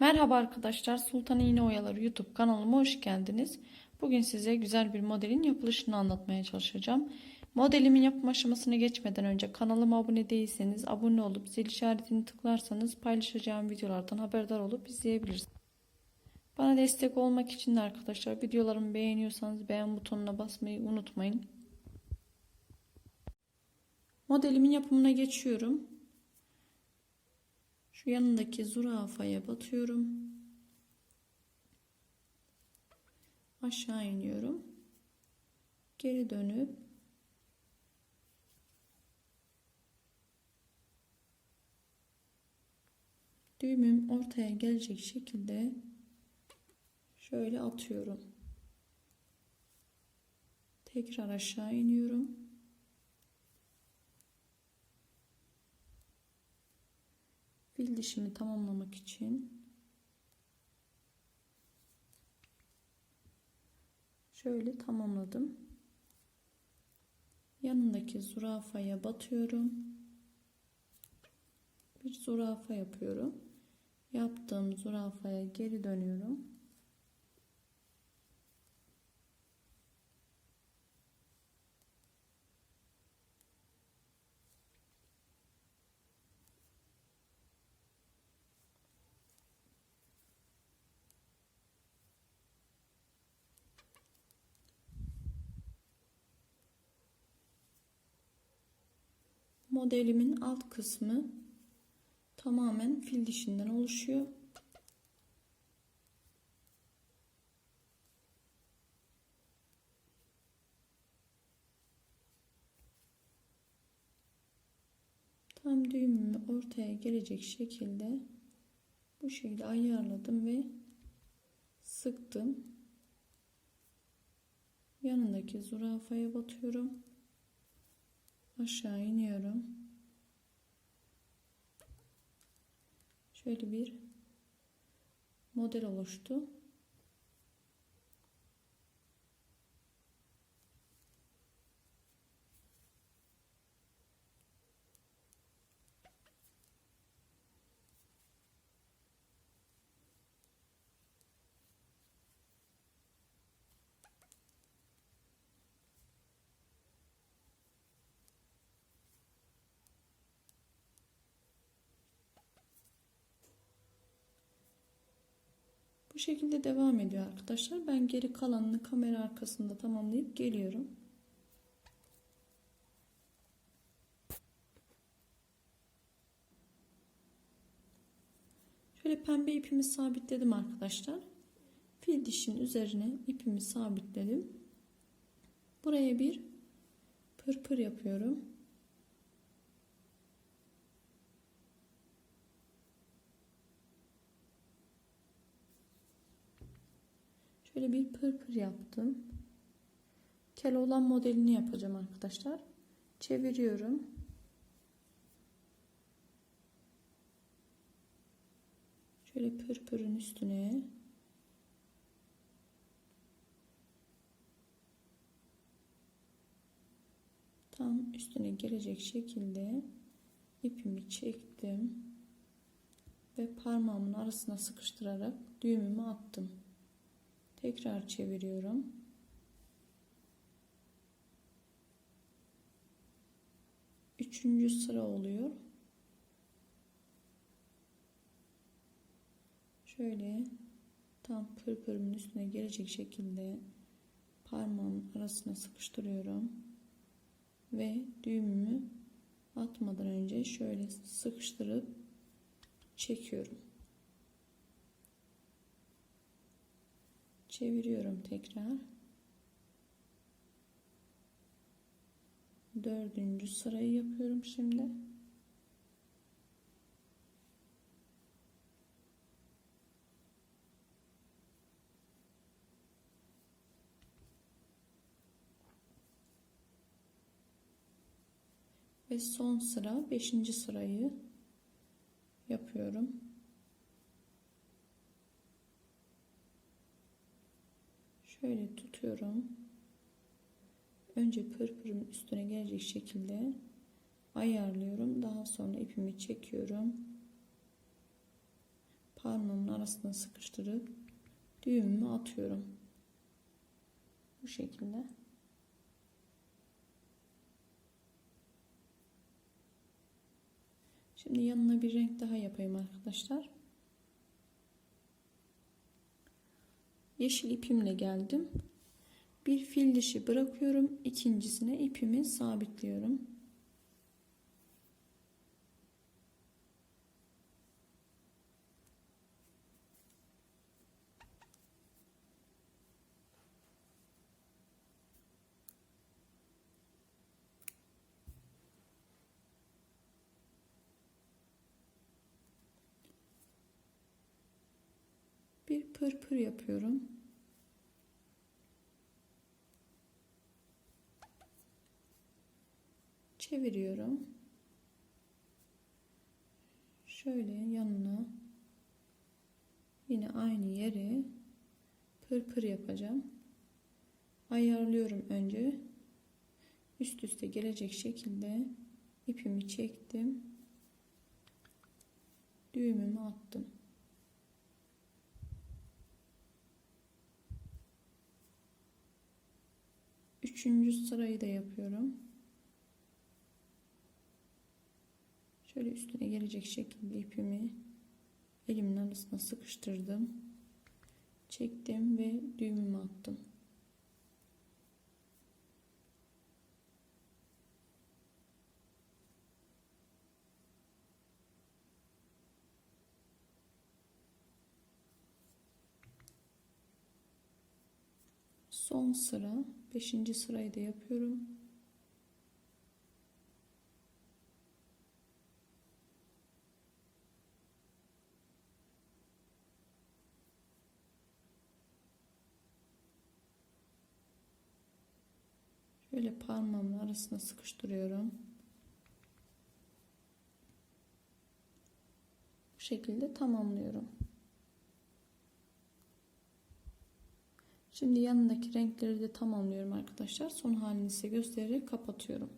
Merhaba arkadaşlar, Sultan İğne Oyaları YouTube kanalıma hoş geldiniz. Bugün size güzel bir modelin yapılışını anlatmaya çalışacağım. Modelimin yapım aşamasına geçmeden önce kanalıma abone değilseniz abone olup zil işaretini tıklarsanız paylaşacağım videolardan haberdar olup izleyebilirsiniz. Bana destek olmak için de arkadaşlar videolarımı beğeniyorsanız beğen butonuna basmayı unutmayın. Modelimin yapımına geçiyorum. Şu yanındaki zürafaya batıyorum. Aşağı iniyorum. Geri dönüp düğümüm ortaya gelecek şekilde şöyle atıyorum. Tekrar aşağı iniyorum. Fil dişimi tamamlamak için şöyle tamamladım. Yanındaki zürafaya batıyorum. Bir zürafa yapıyorum. Yaptığım zürafaya geri dönüyorum. Modelimin alt kısmı tamamen fil dişinden oluşuyor. Tam düğümümü ortaya gelecek şekilde bu şekilde ayarladım ve sıktım. Yanındaki zürafaya batıyorum aşağı iniyorum. Şöyle bir model oluştu. Bu şekilde devam ediyor arkadaşlar. Ben geri kalanını kamera arkasında tamamlayıp geliyorum. Şöyle pembe ipimi sabitledim arkadaşlar. Fil dişin üzerine ipimi sabitledim. Buraya bir pırpır yapıyorum. Şöyle bir pırpır yaptım. Keloğlan modelini yapacağım arkadaşlar. Çeviriyorum. Şöyle pırpırın üstüne tam üstüne gelecek şekilde ipimi çektim ve parmağımın arasına sıkıştırarak düğümümü attım. Tekrar çeviriyorum. Üçüncü sıra oluyor. Şöyle tam pırpırımın üstüne gelecek şekilde parmağımın arasına sıkıştırıyorum. Ve düğümümü atmadan önce şöyle sıkıştırıp çekiyorum. Çeviriyorum tekrar. Dördüncü sırayı yapıyorum şimdi. Ve son sıra beşinci sırayı yapıyorum şöyle tutuyorum. Önce pırpırın üstüne gelecek şekilde ayarlıyorum. Daha sonra ipimi çekiyorum. parmağımın arasına sıkıştırıp düğümümü atıyorum. Bu şekilde. Şimdi yanına bir renk daha yapayım arkadaşlar. Yeşil ipimle geldim. Bir fil dişi bırakıyorum. İkincisine ipimi sabitliyorum. Bir pırpır yapıyorum. Çeviriyorum. Şöyle yanına yine aynı yere pırpır yapacağım. Ayarlıyorum önce. Üst üste gelecek şekilde ipimi çektim. Düğümümü attım. Üçüncü sırayı da yapıyorum. Şöyle üstüne gelecek şekilde ipimi elimin arasına sıkıştırdım. Çektim ve düğümümü attım. Son sıra 5. sırayı da yapıyorum. Şöyle parmağımın arasına sıkıştırıyorum. Bu şekilde tamamlıyorum. Şimdi yanındaki renkleri de tamamlıyorum arkadaşlar. Son halini size göstererek kapatıyorum.